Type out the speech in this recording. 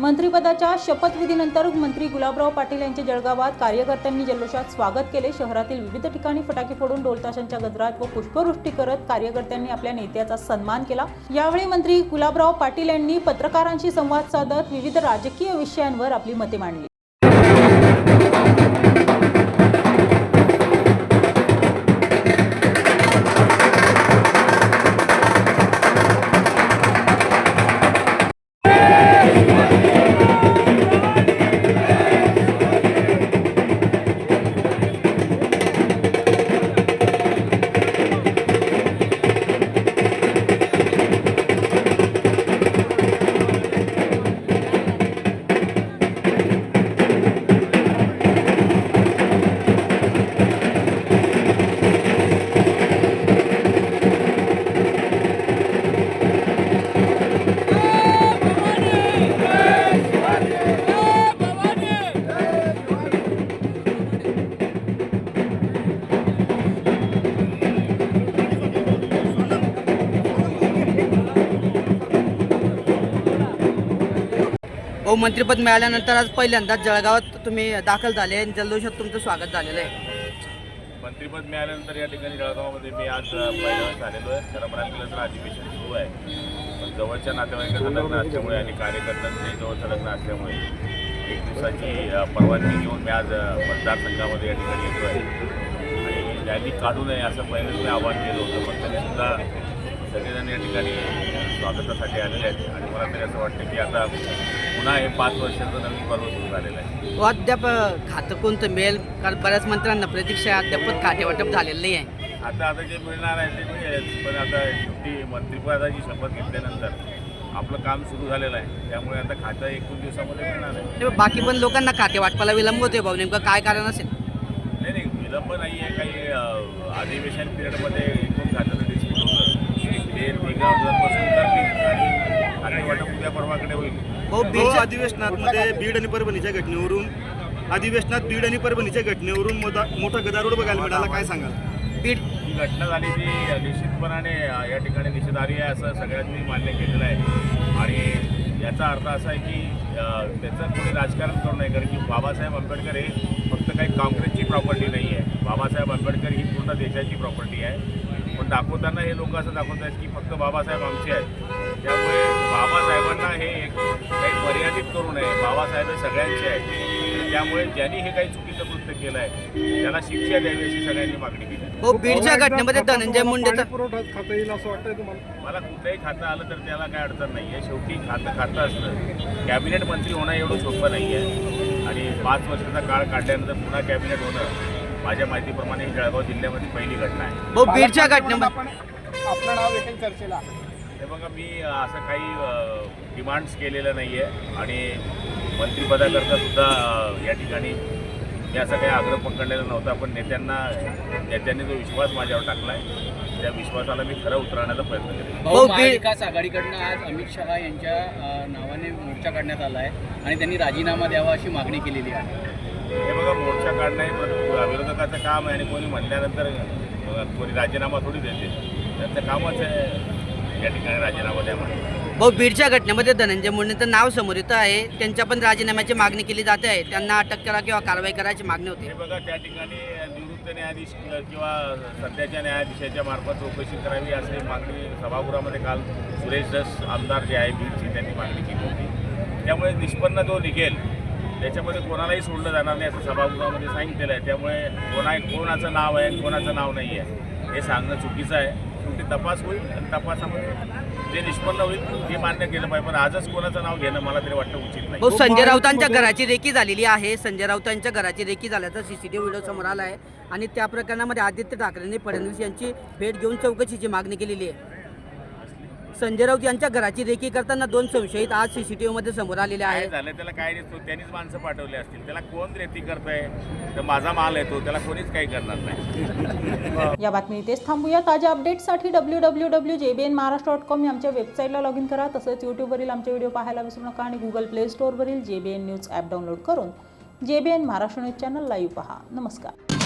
मंत्रिपदाच्या शपथविधीनंतर मंत्री गुलाबराव पाटील यांच्या जळगावात कार्यकर्त्यांनी जल्लोषात स्वागत केले. शहरातील विविध ठिकाणी फटाके फोडून ढोलताशांच्या गजरात व पुष्पवृष्टी करत कार्यकर्त्यांनी आपल्या नेत्याचा सन्मान केला. यावेळी मंत्री गुलाबराव पाटील यांनी पत्रकारांशी संवाद साधत विविध राजकीय विषयांवर आपली मते मांडली. हो मंत्रिपद मिळाल्यानंतर आज पहिल्यांदाच जळगावात तुम्ही दाखल झाले आणि जल्लोषात तुमचं स्वागत झालेलं आहे. मंत्रिपद मिळाल्यानंतर या ठिकाणी जळगावमध्ये मी आज अ, पहिल्यांदाच आलेलो आहे. खरं म्हणायला गेलं तर अधिवेशन सुरू आहे. पण जवळच्या नातेवाईकांचं लग्न असल्यामुळे आणि कार्यकर्त्यांचंही जवळचं लग्न असल्यामुळे एक दिवसाची परवानगी घेऊन मी आज मतदारसंघामध्ये या ठिकाणी येतो आहे आणि रॅली काढू नये असं पहिल्यांदा मी आवाहन केलं होतं. पण तरीसुद्धा सगळेजण या ठिकाणी स्वागतासाठी आलेले आहेत. आणि मला तरी असं वाटतं की आता पुन्हा हे पाच वर्षाचं नवीन पर्व सुरू झालेलं आहे. व अद्याप अ, खातं कोणतं मिळेल. कारण बऱ्याच मंत्र्यांना प्रतीक्षा अद्याप खाते वाटप झालेलं नाही आहे. आता आता जे मिळणार आहे ते मिळेल. पण आता शेवटी मंत्रिपदाची शपथ घेतल्यानंतर आपलं काम सुरू झालेलं आहे. त्यामुळे आता खातं एक दोन दिवसामध्ये मिळणार आहे. तेव्हा बाकी पण लोकांना खाते वाटपाला विलंब होतोय भाऊ. नेमकं काय कारण असेल? नाही नाही विलंब नाही आहे काही अधिवेशन पिरियडमध्ये एकूण होतं ते तिघं बसून करतील आणि खाते वाटप उद्या परवाकडे होईल. भाऊ हो. बीडच्या अधिवेशनामध्ये बीड आणि परभणीच्या घटनेवरून अधिवेशनात बीड आणि परभणीच्या घटनेवरून मोठा मोठा गदारोळ बघायला मिळाला काय सांगाल? बीड. ही घटना झाली ती निश्चितपणाने या ठिकाणी निषेधार्ह आहे असं सगळ्यांनी मान्य केलेलं आहे. आणि याचा अर्थ असा आहे की अ, त्याचं कोणी राजकारण करू नये कारण की बाबासाहेब आंबेडकर हे फक्त काही काँग्रेसची प्रॉपर्टी नाही आहे बाबासाहेब आंबेडकर ही पूर्ण देशाची प्रॉपर्टी आहे. पण दाखवताना हे लोक असं दाखवत आहेत की फक्त बाबासाहेब आमचे आहेत. त्यामुळे बाबासाहेबांना हे एक काही मर्यादित करू नये. बाबासाहेब हे सगळ्यांचे आहेत. त्यामुळे ज्यांनी हे काही चुकीचं कृत्य केलं आहे त्याला शिक्षा द्यावी अशी सगळ्यांनी मागणी केली. आहे भाऊ बीडच्या घटनेमध्ये धनंजय मुंडेचा पुरवठा खाता येईल असं वाटतंय तुम्हाला? मला कुठलंही खातं आलं तर त्याला काय अडचण नाही आहे शेवटी खातं खातं असतं. कॅबिनेट मंत्री होणं एवढं सोपं नाही आहे आणि पाच वर्षाचा काळ काढल्यानंतर पुन्हा कॅबिनेट होणं माझ्या माहितीप्रमाणे ही जळगाव जिल्ह्यामध्ये पहिली घटना आहे. भाऊ बीडच्या घटनेमध्ये आपलं नाव येते चर्चेला. हे बघा मी असं काही डिमांड्स केलेलं नाही आहे आणि मंत्रिपदाकरता सुद्धा अ, या ठिकाणी मी असा काही आग्रह पकडलेला नव्हता पण नेत्यांना नेत्यांनी जो विश्वास माझ्यावर टाकला आहे त्या विश्वासाला मी खरं उतरवण्याचा प्रयत्न केला भाऊ, महाविकास आघाडीकडनं आज अमित शहा यांच्या अ, नावाने मोर्चा काढण्यात आला आहे आणि त्यांनी राजीनामा द्यावा अशी मागणी केलेली आहे. हे काढणं हे विरोधकाचं काम आहे आणि कोणी म्हणल्यानंतर अ, कोणी राजीनामा थोडी देते. त्यांचं कामच आहे या ठिकाणी राजीनामा द्या म्हणून भाऊ बीडच्या घटनेमध्ये धनंजय मुंडेचं नाव समोर येतं आहे. त्यांच्या पण राजीनाम्याची मागणी केली जाते आहे. त्यांना अटक करा किंवा कारवाई करायची मागणी होती. हे बघा त्या ठिकाणी निवृत्त न्यायाधीश किंवा सध्याच्या न्यायाधीशाच्या मार्फत चौकशी करावी अशी मागणी सभागृहामध्ये काल सुरेश दस आमदार जे आहे बीडची त्यांनी मागणी केली होती. त्यामुळे निष्पन्न जो निघेल. त्याच्यामध्ये कोणालाही सोडलं जाणार नाही असं सभागृहामध्ये सांगितलेलं आहे. त्यामुळे कोणा कोणाचं नाव आहे आणि कोणाचं नाव नाही आहे हे सांगणं चुकीचं आहे. शेवटी तपास होईल आणि तपासामध्ये जे निष्पन्न होईल ते मान्य केलं पाहिजे. पण आजच कोणाचं नाव घेणं मला तरी वाटतं उचित नाही. भाऊ संजय राऊतांच्या घराची रेकी झालेली आहे. संजय राऊतांच्या घराची रेकी झाल्याचा सीसीटीव्ही व्हिडिओ समोर आला आहे आणि त्या प्रकरणामध्ये आदित्य ठाकरेंनी फडणवीस यांची भेट घेऊन चौकशीची मागणी केलेली आहे. संजय राऊत यांच्या घराची रेकी करताना दोन संशयित आज सीसीटीव्ही मध्ये समोर आलेले काय आहेत. झालं त्याला काय नाही तो त्यांनीच माणसं पाठवली असतील. त्याला कोण रेती करतंय? तर माझा माल आहे तो त्याला कोणीच काही करणार नाही. या बातमी इथेच थांबूया. ताज्या अपडेट्ससाठी W W W J B N Maharashtra dot com या आमच्या वेबसाईटला लॉग इन करा. तसंच यूट्यूबवरील आमचे व्हिडिओ पाहायला विसरू नका आणि Google play स्टोअरवरील J B N news app download करून J B N Maharashtra news channel live पहा. नमस्कार.